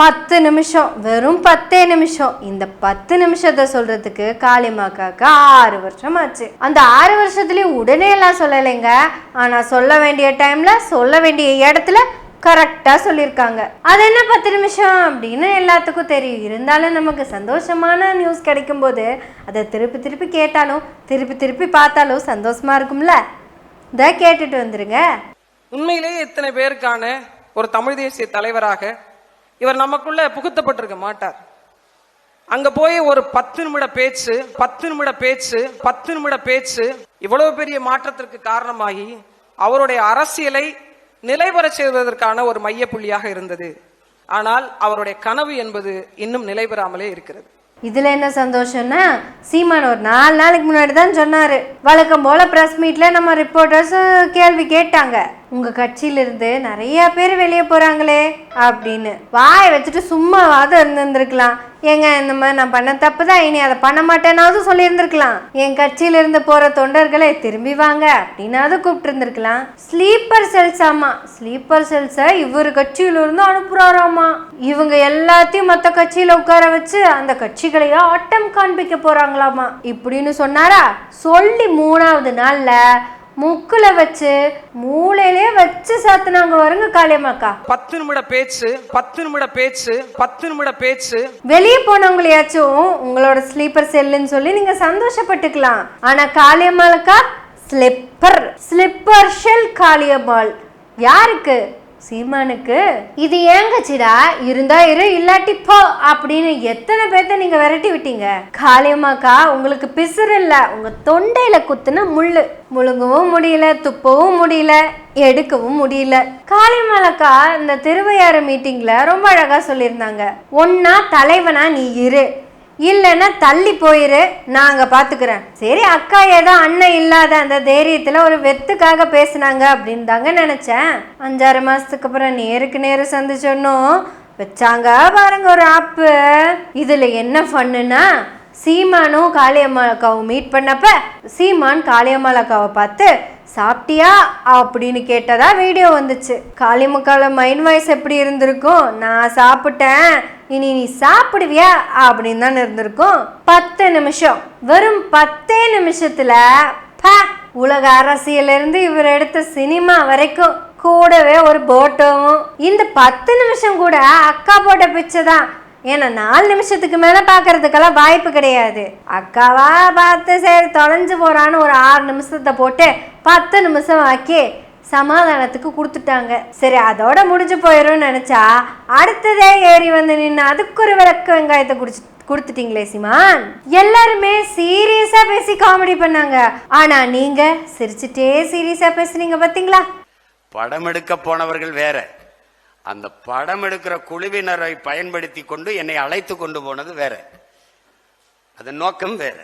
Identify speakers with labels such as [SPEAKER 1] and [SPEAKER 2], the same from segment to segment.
[SPEAKER 1] பத்து நிமிஷம் வெறும் பத்தே நிமிஷம். இந்த பத்து நிமிஷத்தை சொல்றதுக்கு காளிமாக்காக்கு ஆறு வருஷம் ஆச்சு அந்த ஆறு வருஷத்துலயும் உடனே எல்லாம் சொல்லலைங்க. ஆனா சொல்ல வேண்டிய டைம்ல சொல்ல வேண்டிய இடத்துல கரெக்டா சொல்லியிருக்காங்க. அது என்ன பத்து நிமிஷம் அப்படின்னு எல்லாத்துக்கும் தெரியும். இருந்தாலும் நமக்கு சந்தோஷமான நியூஸ் கிடைக்கும் போது அதை திருப்பி திருப்பி கேட்டாலும் திருப்பி திருப்பி பார்த்தாலும் சந்தோஷமா இருக்கும்ல? இதை கேட்டுட்டு வந்துருங்க.
[SPEAKER 2] உண்மையிலேயே இத்தனை பேருக்கான ஒரு தமிழ் தேசிய தலைவராக இவர் நமக்குள்ள புகுத்தப்பட்டிருக்க மாட்டார். அங்க போய் ஒரு பத்து நிமிட பேச்சு பத்து நிமிட பேச்சு பத்து நிமிட பேச்சு இவ்வளவு பெரிய மாற்றத்திற்கு காரணமாகி அவருடைய அரசியலை நிலைபெற செய்வதற்கான ஒரு மையப்புள்ளியாக இருந்தது. ஆனால் அவருடைய கனவு என்பது இன்னும் நிலைபெறாமலே இருக்கிறது.
[SPEAKER 1] இதுல என்ன சந்தோஷம்னா சீமான் ஒரு நாலு நாளைக்கு முன்னாடி தான் சொன்னாரு. வழக்கம் போல பிரஸ் மீட்ல நம்ம ரிப்போர்ட்டர்ஸ் கேள்வி கேட்டாங்க. உங்கள் கட்சியிலேருந்து நிறையா பேர் வெளியே போகிறாங்களே அப்படின்னு வாயை வச்சுட்டு சும்மாவாவது இருந்திருந்துருக்கலாம். ஏங்க இந்த மாதிரி நான் பண்ண தப்பு தான் இனி அதை பண்ண மாட்டேனாவது சொல்லியிருந்திருக்கலாம். என் கட்சியில இருந்து போற தொண்டர்களே திரும்பி வாங்க அப்படின்னாவது கூப்பிட்டு இருந்திருக்கலாம் ஸ்லீப்பர் செல்ஸ் ஆமா. ஸ்லீப்பர் செல்ஸை இவர் கட்சியில இருந்து அனுப்புறாராமா? இவங்க எல்லாத்தையும் மற்ற கட்சியில உட்கார வச்சு அந்த கட்சிகளையே ஆட்டம் காண்பிக்க போறாங்களாமா? இப்படின்னு சொன்னாரா? சொல்லி மூணாவது நாள்ல முக்குல வச்சு மூளையிலே வச்சு சாத்துனாங்க வருங்க காளியம்மாக்கா.
[SPEAKER 2] பத்து நிமிட பேச்சு பத்து நிமிட பேச்சு பத்து நிமிட பேச்சு.
[SPEAKER 1] வெளியே போனவங்களையாச்சும் உங்களோட ஸ்லீப்பர் செல்லுன்னு சொல்லி நீங்க சந்தோஷப்பட்டுக்கலாம். ஆனா காளியம்மாளுக்கா ஸ்லிப்பர் ஸ்லிப்பர் ஷெல் காளியம்மாள். யாருக்கு? சீமானுக்கு இது ஏங்கச்சிடா இருந்தா இரு இல்லாட்டி போ அப்படின்னு எத்தனை பேர்த்த நீங்க விரட்டி விட்டீங்க? காளியம்மாக்கா உங்களுக்கு பிசுறு இல்ல. உங்க தொண்டையில குத்துன முள்ளு. முழுங்கவும் முடியல துப்பவும் முடியல எடுக்கவும் முடியல. காளியம்மாளக்கா இந்த திருவையாறு மீட்டிங்ல ரொம்ப அழகா சொல்லியிருந்தாங்க. ஒன்னா தலைவனா நீ இரு. இல்லைன்னா தள்ளி போயிரு நாங்கள் பார்த்துக்கிறேன் சரி அக்கா ஏதோ அண்ணன் இல்லாத அந்த தைரியத்தில் ஒரு வெத்துக்காக பேசுனாங்க அப்படின்னு தாங்க நினச்சேன். அஞ்சாறு மாதத்துக்கு அப்புறம் நேருக்கு நேரு சந்திச்சோன்னும் வச்சாங்க பாருங்க ஒரு ஆப்பு இதில் என்ன ஃபன்னுனா சீமானும் காளியம்மாள் அக்காவும் மீட் பண்ணப்ப சீமான் காளியம்மாள் அக்காவை பார்த்து சாப்பிட்டியா? அப்படின்னு கேட்டதா வீடியோ வந்துச்சு. காளிமுக்கால மைண்ட் வாய்ஸ் எப்படி இருந்திருக்கும்? நான் சாப்பிட்டேன். இனி நீ சாப்பிடுவியா? அப்படின்னு தான் இருந்திருக்கும். பத்து நிமிஷம். வெறும் பத்தே நிமிஷத்துல ப உலக அரசியலிருந்து இவர் எடுத்த சினிமா வரைக்கும் கூடவே ஒரு போட்டோவும். இந்த பத்து நிமிஷம் கூட அக்கா போட்ட பிச்சை தான். ஏன்னா நாலு நிமிஷத்துக்கு மேல பாக்குறதுக்கெல்லாம் வாய்ப்பு கிடையாது. அக்காவா பார்த்து சரி தொலைஞ்சு போறான்னு ஒரு ஆறு நிமிஷத்தை போட்டு பத்து நிமிஷம் ஆக்கி சமாதானத்துக்கு கொடுத்துட்டாங்க. சரி அதோட முடிஞ்சு போயிடும்னு நினச்சா அடுத்ததே ஏறி வந்து நின்று அதுக்கு ஒரு விளக்கு வெங்காயத்தை குடிச்சு கொடுத்துட்டீங்களே சிமான். எல்லாருமே சீரியஸா பேசி காமெடி பண்ணாங்க. ஆனா நீங்க சிரிச்சுட்டே சீரியஸா பேசுனீங்க பாத்தீங்களா?
[SPEAKER 3] படம் எடுக்க போனவர்கள் வேற. அந்த படம் எடுக்கிற குழுவினரை பயன்படுத்தி கொண்டு என்னை அழைத்து கொண்டு போனது வேற. அதன் நோக்கம் வேற.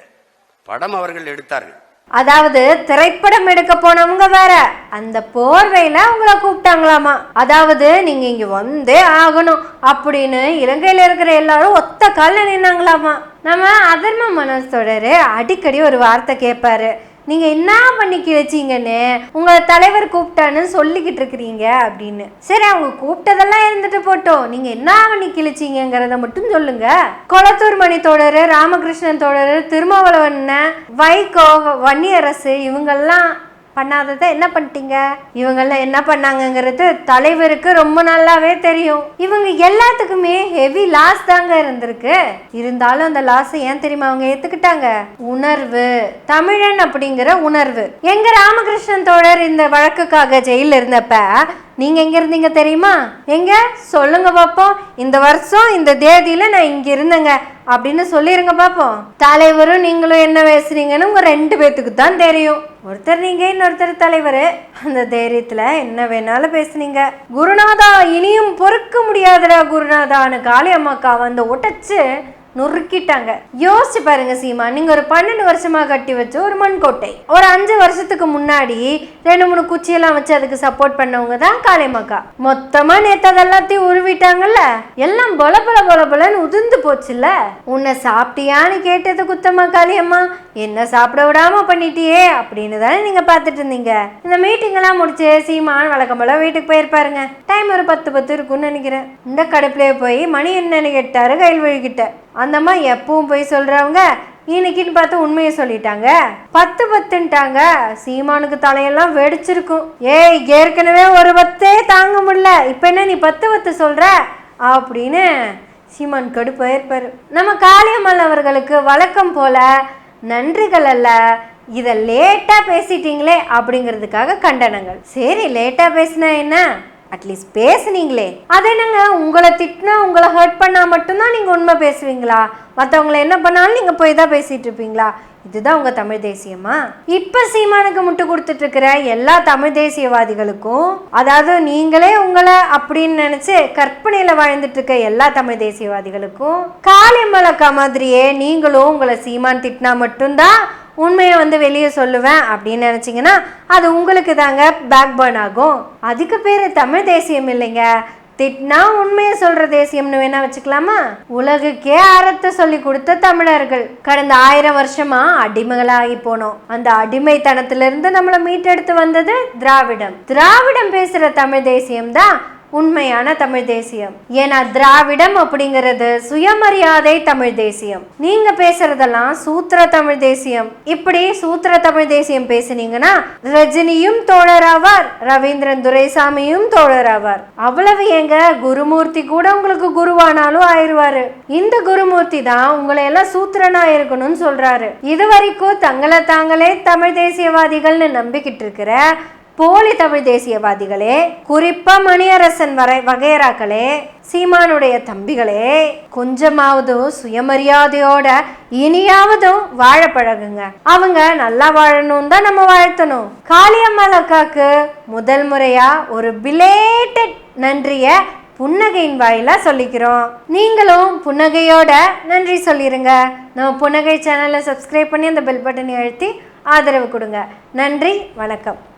[SPEAKER 3] படம் அவர்கள் எடுத்தார்கள்.
[SPEAKER 1] அதாவது திரைப்படம் எடுக்க போனவங்க வேற. அந்த போர்வையில அவங்கள கூப்பிட்டாங்களாமா. அதாவது நீங்க இங்க வந்தே ஆகணும் அப்படின்னு இலங்கையில இருக்கிற எல்லாரும் ஒத்த கால்ல நின்னாங்களாமா. நம்ம அதர்ம மனசோடரு அடிக்கடி ஒரு வார்த்தை கேட்பாரு நீங்க என்ன பண்ணி கிழிச்சீங்கன்னு உங்களை தலைவர் கூப்பிட்டான்னு சொல்லிக்கிட்டு இருக்கிறீங்க அப்படின்னு. சரி அவங்க கூப்பிட்டதெல்லாம் இருந்துட்டு போட்டோம். நீங்க என்ன பண்ணி கிழிச்சிங்கிறத மட்டும் சொல்லுங்க. கொளத்தூர் மணி தோழர் ராமகிருஷ்ணன் தோழர் திருமாவளவன் வைகோ வன்னியரசு இவங்கெல்லாம் பண்ணாததை என்ன பண்ணிட்டீங்க? இவங்கெல்லாம் என்ன பண்ணாங்கங்கிறது தலைவருக்கு ரொம்ப நல்லாவே தெரியும். இவங்க எல்லாத்துக்குமே ஹெவி லாஸ் தாங்க இருந்திருக்கு. இருந்தாலும் அந்த லாஸ் ஏன் தெரியுமா அவங்க ஏத்துக்கிட்டாங்க? உணர்வு. தமிழன் அப்படிங்கிற உணர்வு. எங்க ராமகிருஷ்ணன் தோழர் இந்த வழக்குக்காக ஜெயில இருந்தப்ப நீங்கள் எங்கே இருந்தீங்க தெரியுமா? எங்கே? சொல்லுங்க பாப்போம். இந்த வருஷம் இந்த தேதியில் நான் இங்கே இருந்தேங்க. அப்படின்னு சொல்லிடுங்க பாப்போம். தலைவரும் நீங்களும் என்ன பேசுறீங்கன்னு உங்கள் ரெண்டு பேத்துக்கு தான் தெரியும். ஒருத்தர் நீங்க இன்னொருத்தர் தலைவர். அந்த தைரியத்துல என்ன வேணாலும் பேசுனீங்க. குருநாதா இனியும் பொறுக்க முடியாதுடா குருநாதான்னு காளி அம்மாக்கா வந்து உடைச்சு நொறுக்கிட்டாங்க. யோசிச்சு பாருங்க சீமா நீங்க ஒரு பன்னெண்டு வருஷமா கட்டி வச்ச ஒரு மண்கோட்டை. ஒரு அஞ்சு வருஷத்துக்கு முன்னாடி ரெண்டு மூணு குச்சியெல்லாம் வச்சு அதுக்கு சப்போர்ட் பண்ணவங்க தான் காளிமக்கா மொத்தமா நேத்து அதெல்லாத்தையும் உருவிட்டாங்கல்ல? எல்லாம் பொல பொல பொல பொலன்னு உதிர்ந்து போச்சுல்ல? உன்னை சாப்பிட்டியான்னு கேட்டது குத்தம்மா காளியம்மா. என்ன சாப்பிட விடாம பண்ணிட்டியே அப்படின்னு தானே நீங்க பார்த்துட்டு இருந்தீங்க? இந்த மீட்டிங் எல்லாம் முடிச்சு சீமான் வழக்கம் போல வீட்டுக்கு போயிருப்பாருங்க டைம் ஒரு பத்து பத்து இருக்கும்னு நினைக்கிறேன். இந்த கடுப்புலயே போய் மணி என்னன்னு கேட்டாரு கையில் அந்தம்மா அந்த அம்மா எப்பவும் போய் சொல்றவங்க இன்னைக்குன்னு பார்த்து உண்மையை சொல்லிட்டாங்க. பத்து பத்துன்ட்டாங்க. சீமானுக்கு தலையெல்லாம் வெடிச்சிருக்கும். ஏய் ஏற்கனவே ஒரு பத்தே தாங்க முடியல. இப்போ என்ன நீ பத்து பத்து சொல்ற? அப்படின்னு சீமான் கடுப்பாயிருப்பாரு. நம்ம காளியம்மாள் அவர்களுக்கு வழக்கம் போல நன்றிகள் அல்ல. இதை லேட்டாக பேசிட்டீங்களே அப்படிங்கிறதுக்காக கண்டனங்கள். சரி லேட்டாக பேசினா என்ன? அட்லீஸ்ட் பேசுனீங்களே. அது என்னங்க? உங்களை திட்டினா உங்களை ஹர்ட் பண்ணால் மட்டும்தான் நீங்கள் உண்மை பேசுவீங்களா? மற்றவங்களை என்ன பண்ணாலும் நீங்கள் போய் தான் பேசிகிட்டு இருப்பீங்களா? இதுதான் உங்கள் தமிழ் தேசியமா? இப்போ சீமானுக்கு முட்டு கொடுத்துட்ருக்கிற எல்லா தமிழ் தேசியவாதிகளுக்கும் அதாவது நீங்களே உங்களை அப்படின்னு நினச்சி கற்பனையில் வாழ்ந்துட்டு இருக்க எல்லா தமிழ் தேசியவாதிகளுக்கும் காளிமலக்கா மாதிரியே நீங்களும் உங்களை சீமான் திட்டினா மட்டும்தான் உண்மையை வந்து வெளியே சொல்லுவேன் அப்படின்னு நினச்சிங்கன்னா அது உங்களுக்கு தாங்க பேக் பர்ன் ஆகும். அதுக்கு பேர் தமிழ் தேசியம் இல்லைங்க. திட்னா உண்மையை சொல்ற தேசியம்னு வேணா வச்சுக்கலாமா? உலகுக்கே அறத்தை சொல்லி கொடுத்த தமிழர்கள். கடந்த ஆயிரம் வருஷமா அடிமைகளாகி போனோம். அந்த அடிமைத்தனத்திலிருந்து நம்மளை மீட்டெடுத்து வந்தது திராவிடம். திராவிடம் பேசுற தமிழ் தேசியம் தான் உண்மையான தமிழ் தேசியம். ஏன்னா திராவிடம் அப்படிங்கிறது சுயமரியாதை தமிழ் தேசியம். நீங்க பேசுறதெல்லாம் சூத்திர தமிழ் தேசியம். இப்படி சூத்திர தமிழ் தேசியம் பேசுனீங்கன்னா ரஜினியும் தோழராவார் ரவீந்திரன் துரைசாமியும் தோழராவார் அவ்வளவு ஏங்க குருமூர்த்தி கூட உங்களுக்கு குருவானாலும் ஆயிருவாரு இந்த குருமூர்த்தி தான் உங்களை எல்லாம் சூத்திரனா இருக்கணும்னு சொல்றாரு. இது வரைக்கும் தங்களை தாங்களே தமிழ் தேசியவாதிகள்னு நம்பிக்கிட்டு இருக்கிற போலி தமிழ் தேசியவாதிகளே குறிப்பா மணியரசன் வரை வகையராக்களே சீமானுடைய தம்பிகளே கொஞ்சமாவதும் சுயமரியாதையோட இனியாவதும் வாழ பழகுங்க அவங்க நல்லா வாழணும் தான் நம்ம வாழ்த்தணும். காளியம்மாள் அக்காக்கு முதல் முறையா ஒரு பிலேட்டட் நன்றிய புன்னகையின் வாயிலா சொல்லிக்கிறோம். நீங்களும் புன்னகையோட நன்றி சொல்லிருங்க. நம்ம புன்னகை சேனலை சப்ஸ்கிரைப் பண்ணி அந்த பெல் பட்டனை அழுத்தி ஆதரவு கொடுங்க. நன்றி வணக்கம்.